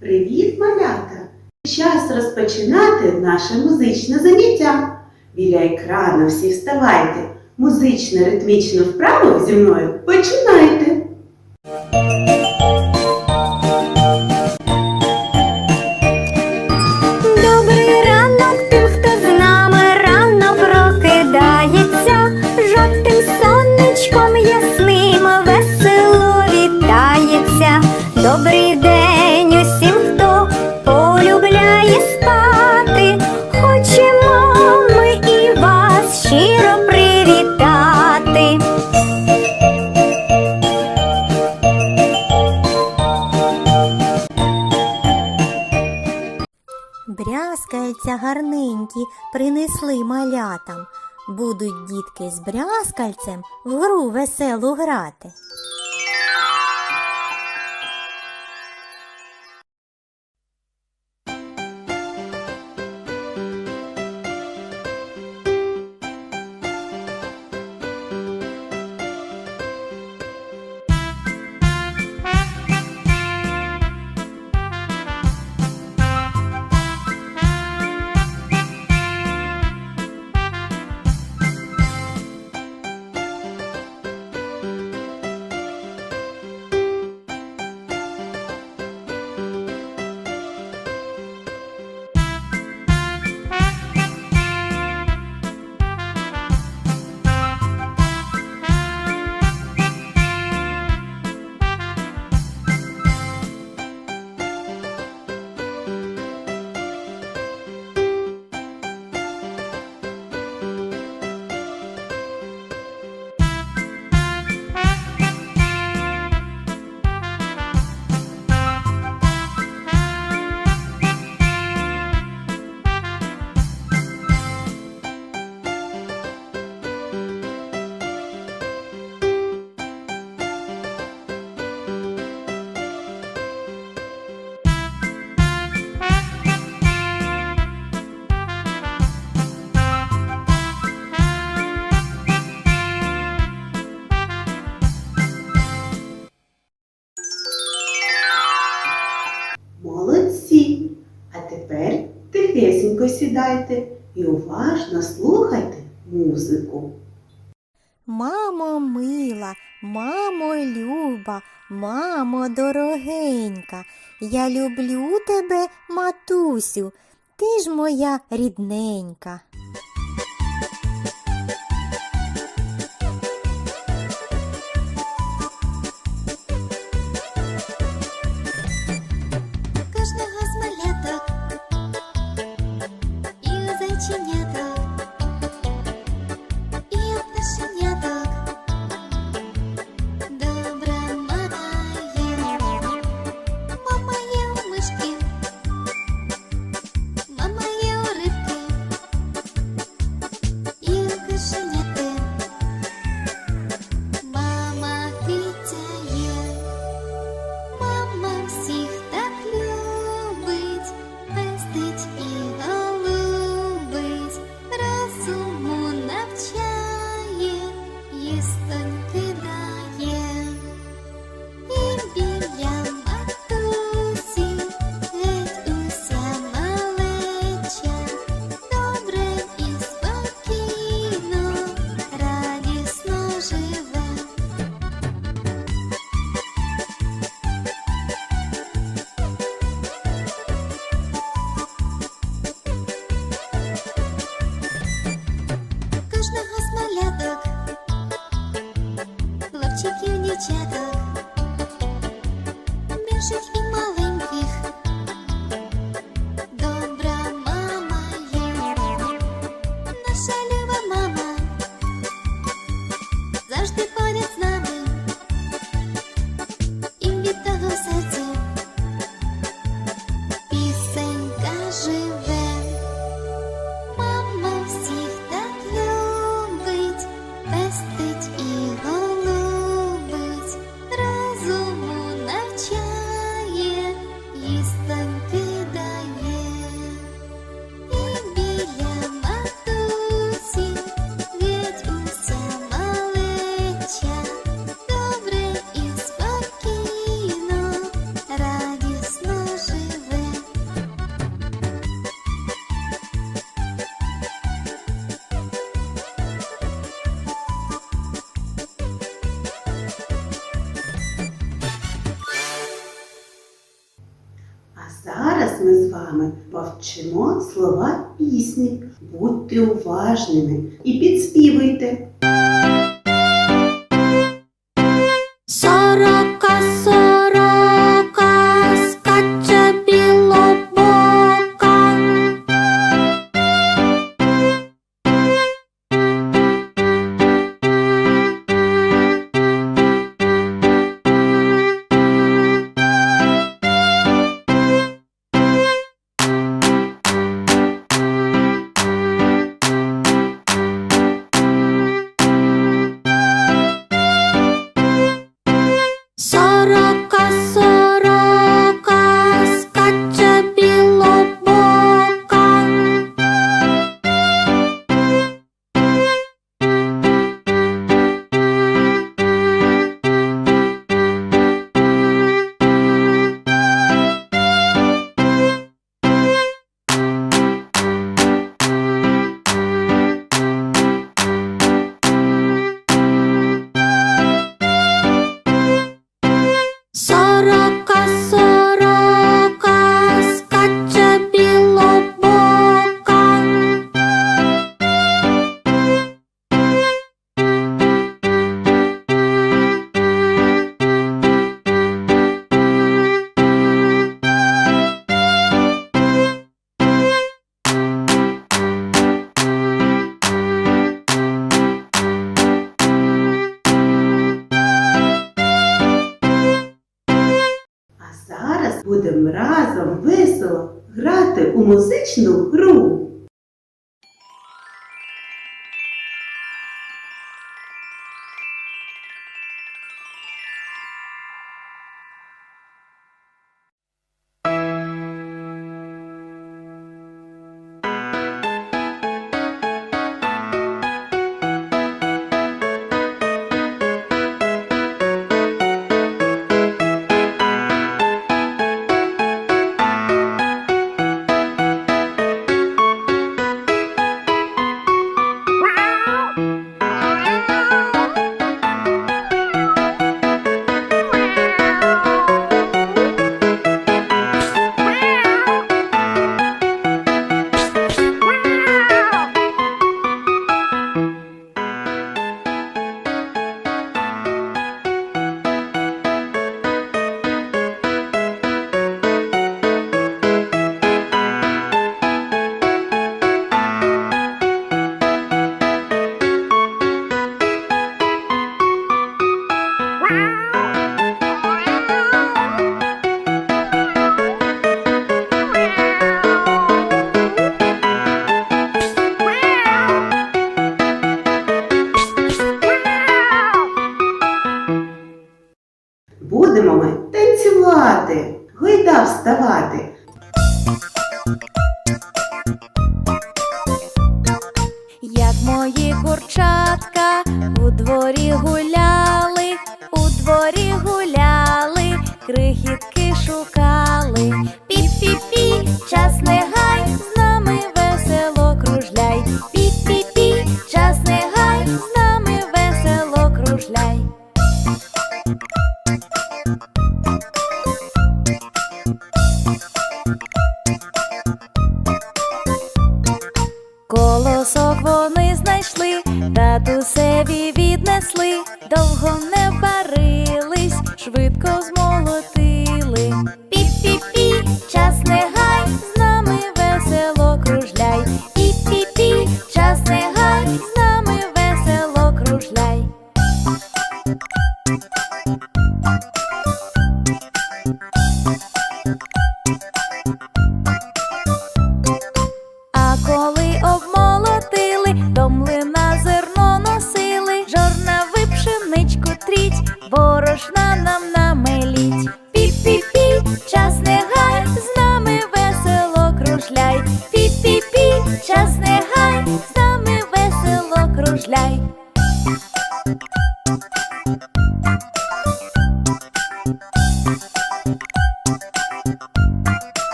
Привіт, малята! Час розпочинати наше музичне заняття. Біля екрану всі вставайте. Музично ритмічну вправу зі мною починайте! маленькі принесли малятам. Будуть дітки з брязкальцем в гру веселу грати. сідайте і уважно слухайте музику. Мамо мила, мамо люба, мамо дорогенька, я люблю тебе, матусю, ти ж моя рідненька. вами повчимо слова пісні. Будьте уважними і підспівуйте. Весну Будемо ми танцювати, гойда вставати. Як мої курчатка у дворі гуляють. 流红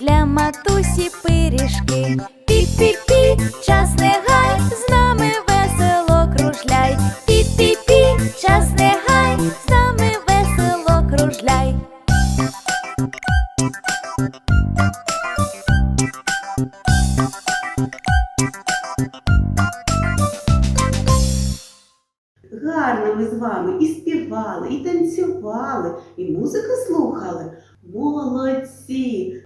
для матусі пиріжки. Пі-пі-пі, час не гай, з нами весело кружляй. Пі-пі-пі, час не гай, з нами весело кружляй. Гарно ми з вами і співали, і танцювали, і музику слухали. Молодці!